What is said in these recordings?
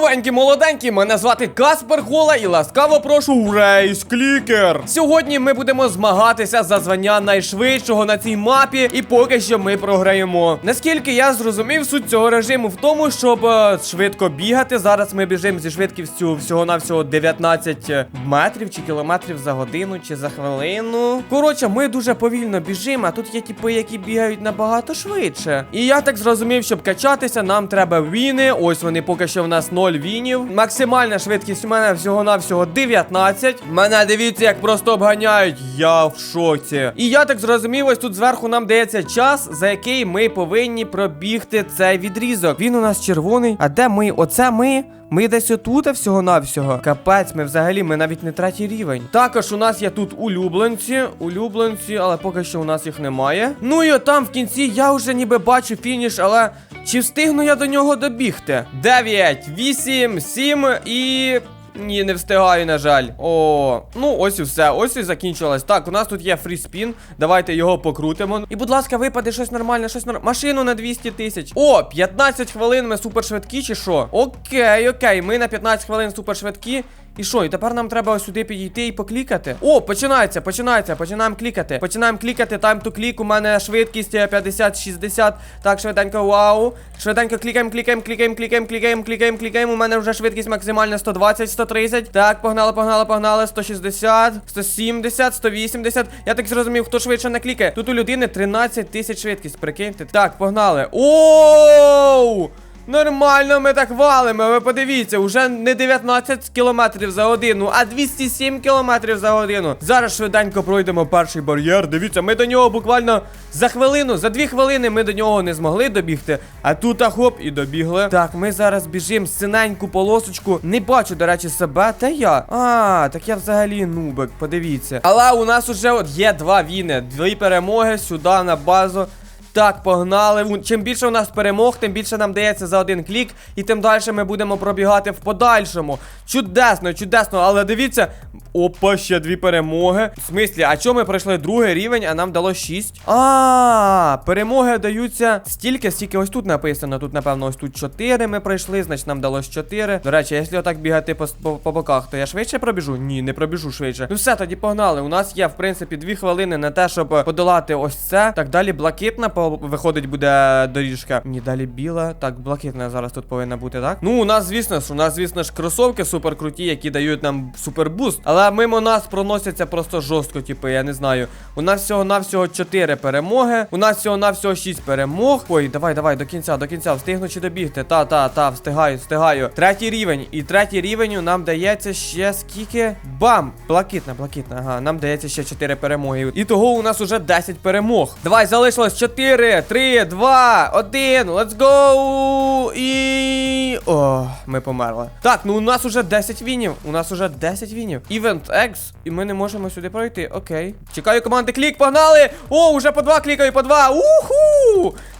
Здоровенькі, молоденькі, мене звати Каспер Гола і ласкаво прошу рейс клікер. Сьогодні ми будемо змагатися за звання найшвидшого на цій мапі, і поки що ми програємо. Наскільки я зрозумів, суть цього режиму в тому, щоб е, швидко бігати. Зараз ми біжимо зі швидкістю всього-навсього 19 метрів чи кілометрів за годину чи за хвилину. Коротше, ми дуже повільно біжимо, а тут є типи, які бігають набагато швидше. І я так зрозумів, щоб качатися, нам треба віни. Ось вони поки що в нас 0 вінів. Максимальна швидкість у мене всього-навсього 19. Мене дивіться, як просто обганяють. Я в шоці. І я так зрозумів, ось тут зверху нам дається час, за який ми повинні пробігти цей відрізок. Він у нас червоний. А де ми? Оце ми. Ми десь отут всього-навсього. Капець, ми взагалі, ми навіть не третій рівень. Також у нас є тут улюбленці, улюбленці, але поки що у нас їх немає. Ну і отам в кінці я вже ніби бачу фініш, але чи встигну я до нього добігти? 9, 8, 7 і. Ні, не встигаю, на жаль. О, ну ось і все. Ось і закінчилось. Так, у нас тут є фріспін. Давайте його покрутимо. І, будь ласка, випаде щось нормальне, щось нормальне. Машину на 200 тисяч. О, 15 хвилин ми супершвидкі, чи що? Окей, окей, ми на 15 хвилин супершвидкі. І що, і тепер нам треба сюди підійти і поклікати. О, починається, починається. Починаємо клікати. Починаємо клікати. Time to click. У мене швидкість е, 50-60. Так, швиденько, вау. Швиденько клікаємо, клікаємо, клікаємо, клікаємо, клікаємо, клікаємо, клікаємо. У мене вже швидкість максимальна 120, 130. Так, погнали, погнали, погнали. 160, 170, 180. Я так зрозумів, хто швидше не клікає. Тут у людини 13 тисяч швидкість. Прикиньте. Так, погнали. Оу! Нормально ми так валимо, ви подивіться, уже не 19 кілометрів за годину, а 207 кілометрів за годину. Зараз швиденько пройдемо перший бар'єр. Дивіться, ми до нього буквально за хвилину, за дві хвилини ми до нього не змогли добігти. А тут а хоп і добігли. Так, ми зараз біжимо синеньку полосочку. Не бачу, до речі, себе. Та я. А, так я взагалі нубик, подивіться. Але у нас уже от є два віни, дві перемоги сюди на базу. Так, погнали. Чим більше у нас перемог, тим більше нам дається за один клік, і тим далі ми будемо пробігати в подальшому. Чудесно, чудесно, але дивіться. Опа, ще дві перемоги. В смислі, а чому ми пройшли другий рівень, а нам дало 6? А, перемоги даються стільки, стільки ось тут написано. Тут, напевно, ось тут 4 ми пройшли, значить нам дало 4. До речі, якщо отак бігати по, по, по боках, то я швидше пробіжу? Ні, не пробіжу швидше. Ну все, тоді погнали. У нас є, в принципі, 2 хвилини на те, щоб подолати ось це. Так, далі блакитна виходить буде доріжка. Ні, далі біла. Так, блакитна зараз тут повинна бути, так? Ну, у нас, звісно ж, у нас, звісно ж, кросовки супер круті, які дають нам супербуст. Але мимо нас проносяться просто жорстко, типу, я не знаю. У нас всього-навсього 4 перемоги. У нас всього-навсього 6 перемог. Ой, давай, давай, до кінця, до кінця. Встигну чи добігти. Та, та, та, встигаю, встигаю. Третій рівень. І третій рівень нам дається ще скільки? Бам! Блакитна, блакитна. Ага, нам дається ще 4 перемоги. І того у нас уже 10 перемог. Давай, залишилось 4, 3, 2, 1. Let's go! І. О, ми померли. Так, ну у нас уже 10 вінів. У нас уже 10 вінів. Event X. І ми не можемо сюди пройти. Окей. Чекаю команди клік, погнали! О, уже по два клікаю, по два. Уху!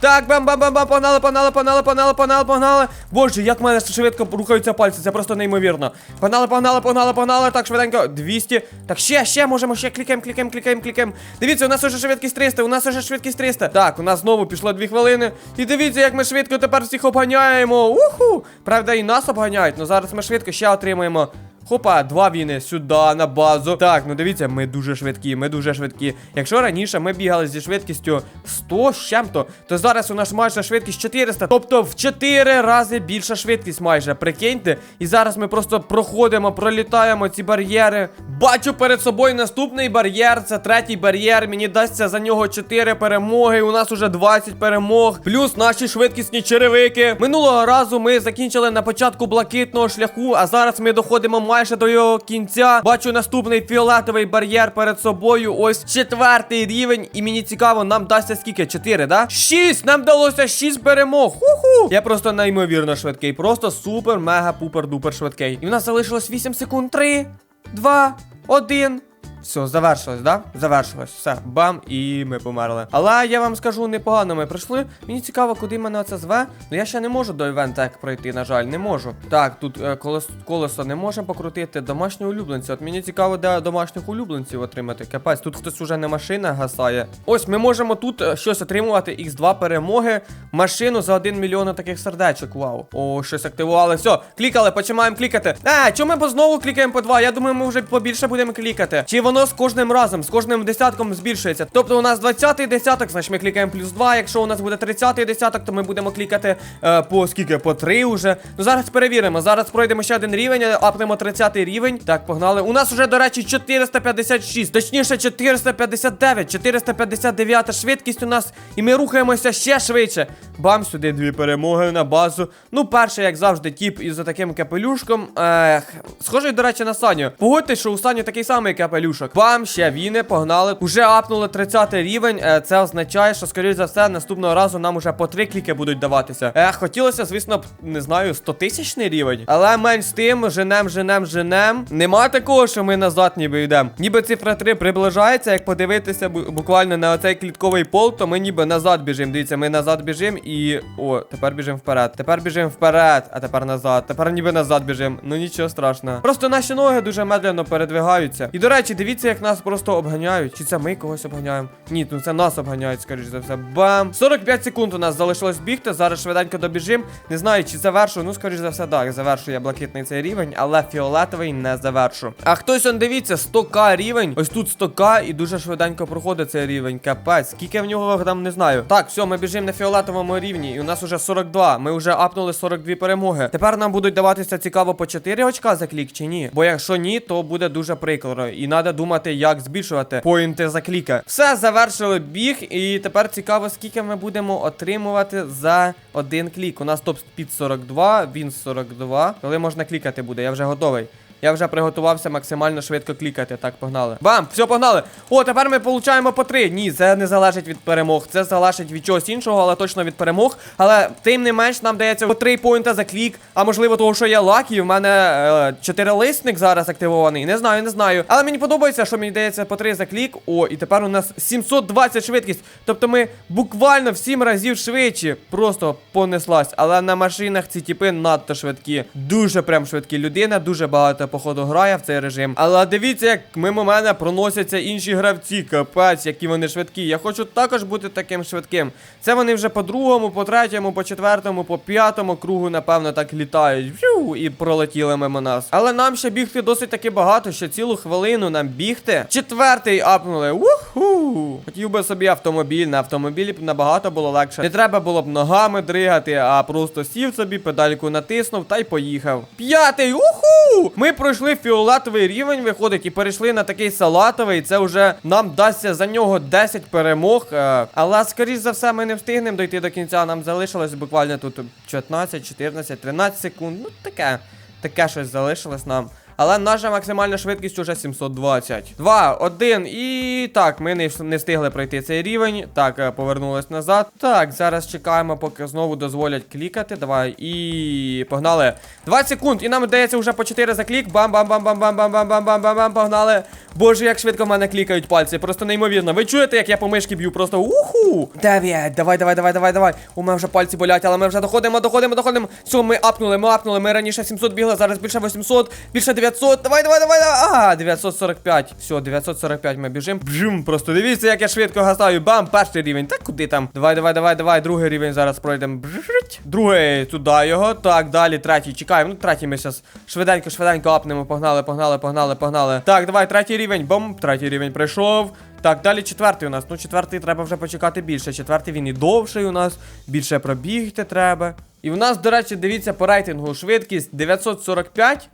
Так, бам-бам-бам-бам, погнали, погнали, погнали, погнали, погнали, погнали. Боже, як в мене швидко рухаються пальці, це просто неймовірно. Погнали, погнали, погнали, погнали. Так, швиденько. 200. Так, ще, ще можемо, ще клікаємо, клікаємо, клікаємо, клікаємо. Дивіться, у нас уже швидкість 300, у нас уже швидкість 300. Так, у нас знову пішло 2 хвилини. І дивіться, як ми швидко тепер всіх обганяємо. Уху! Правда, і нас обганяють, але зараз ми швидко ще отримаємо. Хопа, два віни сюди на базу. Так, ну дивіться, ми дуже швидкі, ми дуже швидкі. Якщо раніше ми бігали зі швидкістю 100 з чим-то, то зараз у нас майже швидкість 400. Тобто в 4 рази більша швидкість майже. Прикиньте. І зараз ми просто проходимо, пролітаємо ці бар'єри. Бачу перед собою наступний бар'єр. Це третій бар'єр. Мені дасться за нього 4 перемоги. У нас уже 20 перемог. Плюс наші швидкісні черевики. Минулого разу ми закінчили на початку блакитного шляху, а зараз ми доходимо майже до його кінця. Бачу наступний фіолетовий бар'єр перед собою. Ось четвертий рівень. І мені цікаво, нам дасться скільки? Чотири, да? Шість! Нам далося шість перемог. Уху! Я просто неймовірно швидкий. Просто супер, мега, пупер, дупер швидкий. І в нас залишилось 8 секунд. 3, 2, 1. Все, завершилось, да? Завершилось. Все, бам, і ми померли. Але я вам скажу, непогано ми пройшли. Мені цікаво, куди мене це зве. Ну я ще не можу до івента як пройти, на жаль, не можу. Так, тут е, колес, колесо не можемо покрутити. Домашні улюбленці. От мені цікаво, де домашніх улюбленців отримати. Капець, тут хтось уже не машина гасає. Ось ми можемо тут е, щось отримувати. Х2 перемоги. Машину за 1 мільйон таких сердечок. Вау. О, щось активували. Все, клікали, починаємо клікати. Е, чому ми знову клікаємо по 2? Я думаю, ми вже побільше будемо клікати. Чи воно з кожним разом, з кожним десятком збільшується? Тобто у нас 20-й десяток, значить ми клікаємо плюс 2. Якщо у нас буде 30-й десяток, то ми будемо клікати е, по скільки? По 3 вже. Ну зараз перевіримо. Зараз пройдемо ще один рівень, апнемо 30-й рівень. Так, погнали. У нас вже, до речі, 456, точніше 459, 459 швидкість у нас. І ми рухаємося ще швидше. Бам, сюди дві перемоги на базу. Ну, перший, як завжди, тіп із таким капелюшком. Ех, схожий, до речі, на Саню. Погодьтесь, що у Саню такий самий капелюшок. Бам, ще віни, погнали. Уже апнули 30 рівень. Е, це означає, що, скоріш за все, наступного разу нам уже по три кліки будуть даватися. Е, хотілося, звісно, б, не знаю, 100 тисячний рівень. Але менш з тим, женем, женем, женем. Нема такого, що ми назад ніби йдемо. Ніби цифра 3 приближається, як подивитися буквально на оцей клітковий пол, то ми ніби назад біжимо. Дивіться, ми назад біжимо і. О, тепер біжимо вперед. Тепер біжимо вперед, а тепер назад. Тепер ніби назад біжимо. Ну нічого страшного. Просто наші ноги дуже медленно передвигаються. І до речі, дивіться, як нас просто обганяють. Чи це ми когось обганяємо? Ні, ну це нас обганяють, скоріш за все. Бам! 45 секунд у нас залишилось бігти. Зараз швиденько добіжимо. Не знаю, чи завершу. Ну, скоріш за все, так. Завершу я блакитний цей рівень, але фіолетовий не завершу. А хтось он дивіться, 100к рівень. Ось тут 100к і дуже швиденько проходить цей рівень. Капець. Скільки в нього там не знаю. Так, все, ми біжимо на фіолетовому рівні. І у нас уже 42. Ми вже апнули 42 перемоги. Тепер нам будуть даватися цікаво по 4 очка за клік чи ні. Бо якщо ні, то буде дуже прикро. І треба думати, як збільшувати поінти за кліка. Все, завершили біг. І тепер цікаво, скільки ми будемо отримувати за один клік. У нас топ спід 42, він 42. Коли можна клікати буде, я вже готовий. Я вже приготувався максимально швидко клікати. Так, погнали. Бам! Все, погнали! О, тепер ми получаємо по три. Ні, це не залежить від перемог. Це залежить від чогось іншого, але точно від перемог. Але тим не менш нам дається по три поінта за клік. А можливо, того, що я лакі, в мене е, чотирилисник зараз активований. Не знаю, не знаю. Але мені подобається, що мені дається по три за клік. О, і тепер у нас 720 швидкість. Тобто ми буквально в 7 разів швидші. Просто понеслась. Але на машинах ці тіпи надто швидкі. Дуже прям швидкі. Людина дуже багато походу грає в цей режим. Але дивіться, як мимо мене проносяться інші гравці. Капець, які вони швидкі. Я хочу також бути таким швидким. Це вони вже по другому, по третьому, по четвертому, по п'ятому кругу, напевно, так літають. В'ю, і пролетіли мимо нас. Але нам ще бігти досить таки багато, ще цілу хвилину нам бігти. Четвертий апнули. Уху! Хотів би собі автомобіль. На автомобілі б набагато було легше. Не треба було б ногами дригати, а просто сів собі, педальку натиснув та й поїхав. П'ятий! Уху! Ми пройшли фіолетовий рівень, виходить, і перейшли на такий салатовий. Це вже нам дасться за нього 10 перемог. е, Але, скоріш за все, ми не встигнемо дойти до кінця. Нам залишилось буквально тут 15, 14, 13 секунд. Ну, таке. Таке щось залишилось нам. Але наша максимальна швидкість уже 720. 2, 1 і так, ми не, не встигли пройти цей рівень. Так, е, повернулись назад. Так, зараз чекаємо, поки знову дозволять клікати. Давай. І погнали. 20 секунд. І нам дається вже по 4 за клік. Бам-бам-бам-бам-бам-бам-бам-бам-бам-бам. Погнали. Боже, як швидко в мене клікають пальці. Просто неймовірно. Ви чуєте, як я по мишки б'ю? Просто уху! 9. Давай, давай, давай, давай, давай. У мене вже пальці болять, але ми вже доходимо, доходимо, доходимо. Все, ми апнули, ми апнули. Ми раніше 700 бігли, зараз більше 800, більше 900. Давай, давай, давай, давай. А, 945. Все, 945 ми біжимо. Бжим, просто дивіться, як я швидко гасаю. Бам, перший рівень. Так куди там? Давай, давай, давай, давай. Другий рівень зараз пройдемо. Другий, туди його. Так, далі, третій. Чекаємо. Ну, третій ми зараз швиденько, швиденько апнемо. Погнали, погнали, погнали, погнали. Так, давай, третій рівень. Бом, третій рівень пройшов. Так, далі четвертий у нас. Ну, четвертий треба вже почекати більше. Четвертий він і довший у нас. Більше пробігти треба. І в нас, до речі, дивіться по рейтингу швидкість 945.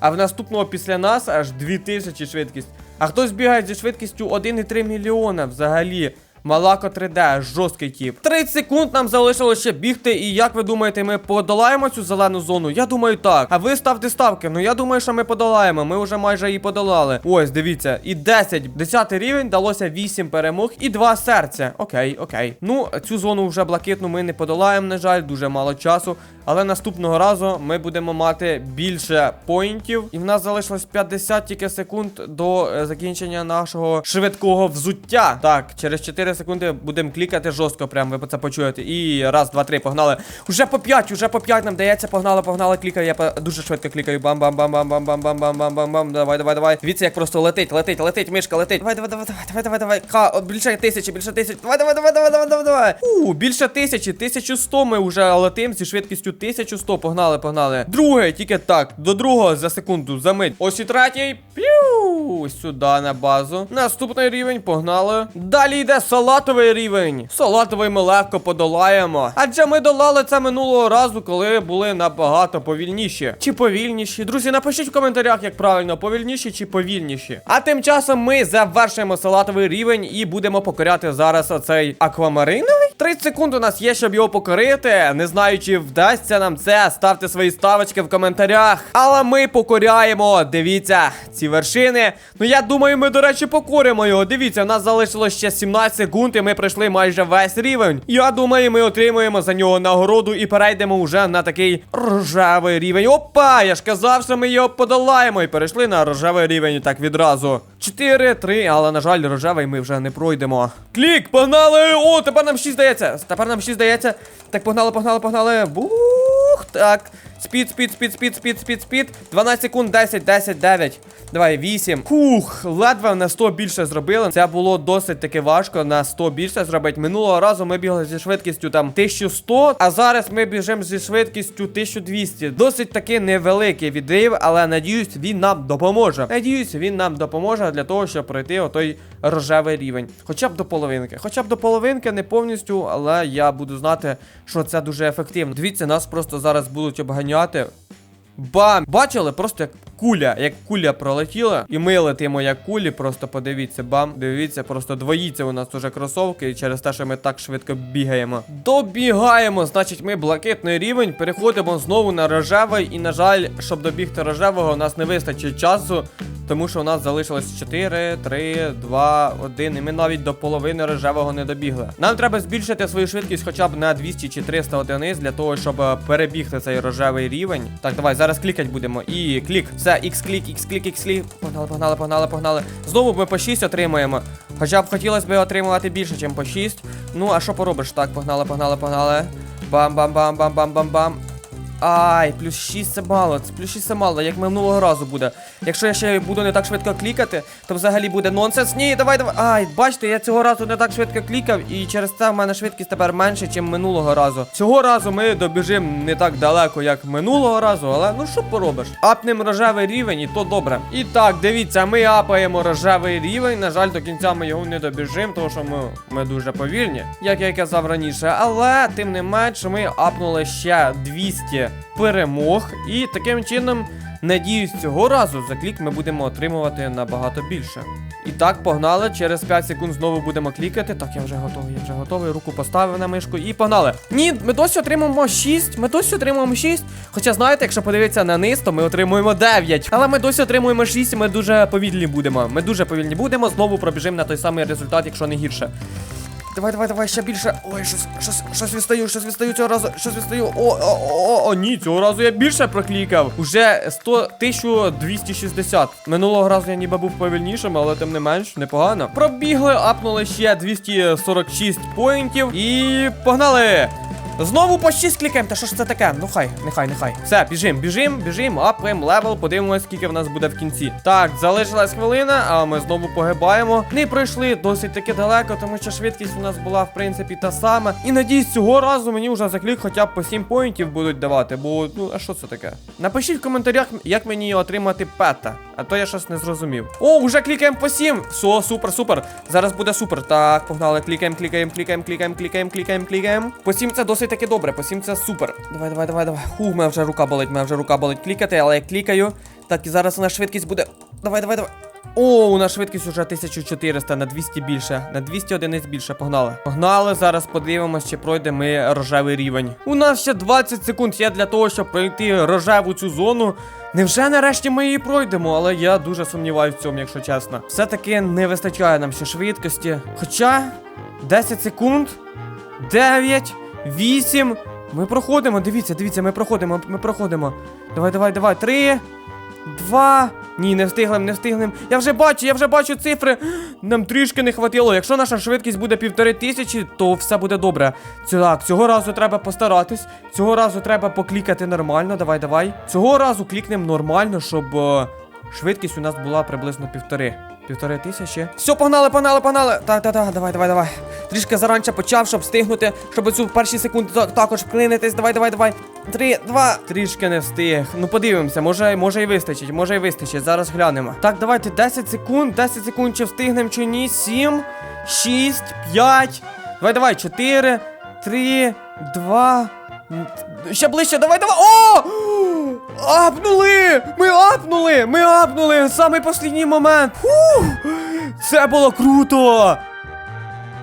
А в наступного після нас аж 2000 швидкість. А хтось бігає зі швидкістю 1,3 мільйона взагалі. Малако 3D, жорсткий тіп. 30 секунд нам залишилося ще бігти, і як ви думаєте, ми подолаємо цю зелену зону? Я думаю, так. А ви ставте ставки. Ну я думаю, що ми подолаємо. Ми вже майже її подолали. Ось, дивіться, і 10. 10 рівень далося 8 перемог і 2 серця. Окей, окей. Ну, цю зону вже блакитну ми не подолаємо, на жаль, дуже мало часу. Але наступного разу ми будемо мати більше поінтів. І в нас залишилось 50 тільки секунд до е, закінчення нашого швидкого взуття. Так, через 4 секунди будемо клікати жорстко, прям ви це почуєте. І раз, два, три, погнали. Уже по 5, уже по 5 нам дається, погнали, погнали, клікаю. Я дуже швидко клікаю. бам бам бам бам бам бам бам бам бам бам бам Давай, давай, давай. Дивіться, як просто летить, летить, летить, мишка летить. Давай, давай, давай, давай, давай, давай. Ха, більше тисячі, більше тисячі. Давай, давай, давай, давай, давай, давай, давай. У, більше тисячі, 1100 ми вже летим зі швидкістю 1100. Погнали, погнали. Друге, тільки так, до другого за секунду, за мить. Ось і третій. П'ю, сюди на базу. Наступний рівень, погнали. Далі йде салатовий рівень. Салатовий ми легко подолаємо. Адже ми долали це минулого разу, коли були набагато повільніші. Чи повільніші? Друзі, напишіть в коментарях, як правильно, повільніші чи повільніші. А тим часом ми завершуємо салатовий рівень і будемо покоряти зараз оцей аквамариновий. 30 секунд у нас є, щоб його покорити. Не знаю, чи вдасться нам це. Ставте свої ставочки в коментарях. Але ми покоряємо. Дивіться, ці вершини. Ну я думаю, ми, до речі, покоримо його. Дивіться, у нас залишилось ще 17 секунд, ми пройшли майже весь рівень. Я думаю, ми отримуємо за нього нагороду і перейдемо вже на такий рожевий рівень. Опа! Я ж казав, що ми його подолаємо. І перейшли на рожевий рівень так відразу. 4, 3, але, на жаль, рожевий ми вже не пройдемо. Клік, погнали! О, тепер нам 6 здається. Тепер нам 6 здається. Так, погнали, погнали, погнали. Бух, так. Спід, спід, спід, спід, спід, спід, спід. 12 секунд, 10, 10, 9. Давай, 8. Хух, ледве на 100 більше зробили. Це було досить таки важко на 100 більше зробити. Минулого разу ми бігли зі швидкістю там 1100, а зараз ми біжимо зі швидкістю 1200. Досить таки невеликий відрив, але надіюсь, він нам допоможе. Надіюсь, він нам допоможе для того, щоб пройти отой рожевий рівень. Хоча б до половинки. Хоча б до половинки, не повністю, але я буду знати, що це дуже ефективно. Дивіться, нас просто зараз будуть обганяти. Бам! Бачили? Просто як куля, як куля пролетіла. І ми летимо як кулі, просто подивіться, бам. Дивіться, просто двоїться у нас уже кросовки, через те, що ми так швидко бігаємо. Добігаємо, значить, ми блакитний рівень, переходимо знову на рожевий. І, на жаль, щоб добігти рожевого, у нас не вистачить часу. Тому що у нас залишилось 4, 3, 2, 1, і ми навіть до половини рожевого не добігли. Нам треба збільшити свою швидкість хоча б на 200 чи 300 одиниць для того, щоб е, перебігти цей рожевий рівень. Так, давай, зараз клікать будемо. І клік. Все, X клік, ікс-клік, ікс-клік. Погнали, погнали, погнали, погнали. Знову ми по 6 отримуємо. Хоча б хотілося б отримувати більше, ніж по 6. Ну, а що поробиш? Так, погнали, погнали, погнали. Бам-бам-бам-бам-бам-бам-бам. Ай, плюс 6 це мало, це плюс 6 це мало, як минулого разу буде. Якщо я ще буду не так швидко клікати, то взагалі буде нонсенс. Ні, давай, давай. Ай, бачите, я цього разу не так швидко клікав, і через це в мене швидкість тепер менше, ніж минулого разу. Цього разу ми добіжимо не так далеко, як минулого разу, але ну що поробиш? Апнем рожевий рівень, і то добре. І так, дивіться, ми апаємо рожевий рівень. На жаль, до кінця ми його не добіжимо, тому що ми, ми дуже повільні, як я казав раніше. Але тим не менш, ми апнули ще 200 перемог. І таким чином, надіюсь, цього разу за клік ми будемо отримувати набагато більше. І так, погнали. Через 5 секунд знову будемо клікати. Так, я вже готовий, я вже готовий. Руку поставив на мишку і погнали. Ні, ми досі отримуємо 6. Ми досі отримуємо 6. Хоча, знаєте, якщо подивитися на низ, то ми отримуємо 9. Але ми досі отримуємо 6, і ми дуже повільні будемо. Ми дуже повільні будемо. Знову пробіжимо на той самий результат, якщо не гірше. Давай, давай, давай, ще більше. Ой, щось, щось, щось відстаю, щось відстаю цього разу, щось відстаю. О, о, о, о, ні, цього разу я більше проклікав. Уже 100, 1260. Минулого разу я ніби був повільнішим, але тим не менш, непогано. Пробігли, апнули ще 246 поінтів і погнали! Знову по 6 клікаємо, та що ж це таке? Ну хай, нехай, нехай. Все, біжим, біжим, біжим, апаємо левел, подивимось, скільки в нас буде в кінці. Так, залишилась хвилина, а ми знову погибаємо. Не пройшли досить таки далеко, тому що швидкість у нас була, в принципі, та сама. І надіюсь, цього разу мені вже за клік хоча б по 7 поінтів будуть давати, бо ну, а що це таке? Напишіть в коментарях, як мені отримати пета, а то я щось не зрозумів. О, вже клікаємо по 7. Все, супер, супер. Зараз буде супер. Так, погнали, клікаємо, клікаємо, клікаємо, клікаємо, клікаємо, клікаємо, клікаємо. По 7 це досить таки добре, по 7 це супер. Давай, давай, давай, давай. Ху, мене вже рука болить, мене вже рука болить клікати, але я клікаю. Так, і зараз у нас швидкість буде. Давай, давай, давай. О, у нас швидкість уже 1400, на 200 більше, на 200 одиниць більше. Погнали. Погнали, зараз подивимось, чи пройдемо ми рожевий рівень. У нас ще 20 секунд є для того, щоб пройти рожеву цю зону. Невже нарешті ми її пройдемо, але я дуже сумніваюся в цьому, якщо чесно. Все-таки не вистачає нам ще швидкості. Хоча 10 секунд, 9, 8. Ми проходимо, дивіться, дивіться, ми проходимо, ми проходимо. Давай, давай, давай. Три, два. Ні, не встиглим, не встиглим. Я вже бачу, я вже бачу цифри. Нам трішки не хватило. Якщо наша швидкість буде півтори тисячі, то все буде добре. Так, цього разу треба постаратись. Цього разу треба поклікати нормально. Давай, давай. Цього разу клікнемо нормально, щоб е, швидкість у нас була приблизно півтори. Півтори тисячі. Все, погнали, погнали, погнали. Так, так, так, давай, давай, давай. Трішки заранче почав, щоб встигнути, щоб цю перші секунди також вклинитись. Давай, давай, давай. Три, два. Трішки не встиг. Ну подивимося, може, може і вистачить, може і вистачить. Зараз глянемо. Так, давайте 10 секунд, 10 секунд, чи встигнемо, чи ні. 7, 6, 5. Давай, давай, 4, 3, 2. Ще ближче, давай, давай. О! Апнули! Ми апнули! Ми апнули! Самий останній момент! Фух! Це було круто!